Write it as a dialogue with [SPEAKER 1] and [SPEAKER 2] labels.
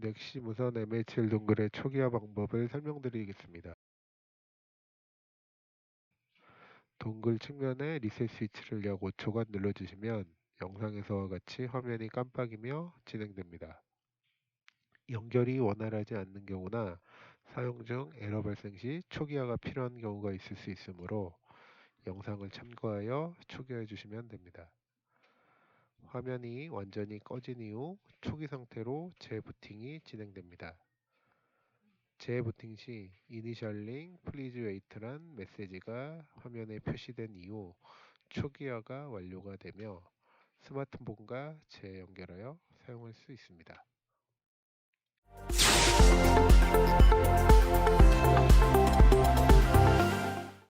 [SPEAKER 1] 넥시 무선 MHL 동글의 초기화 방법을 설명드리겠습니다. 동글 측면에 리셋 스위치를 약 5초간 눌러주시면 영상에서와 같이 화면이 깜빡이며 진행됩니다. 연결이 원활하지 않는 경우나 사용 중 에러 발생 시 초기화가 필요한 경우가 있을 수 있으므로 영상을 참고하여 초기화해 주시면 됩니다. 화면이 완전히 꺼진 이후 초기 상태로 재부팅이 진행됩니다. 재부팅 시 이니셜링 플리즈 웨이트란 메시지가 화면에 표시된 이후 초기화가 완료가 되며 스마트폰과 재연결하여 사용할 수 있습니다.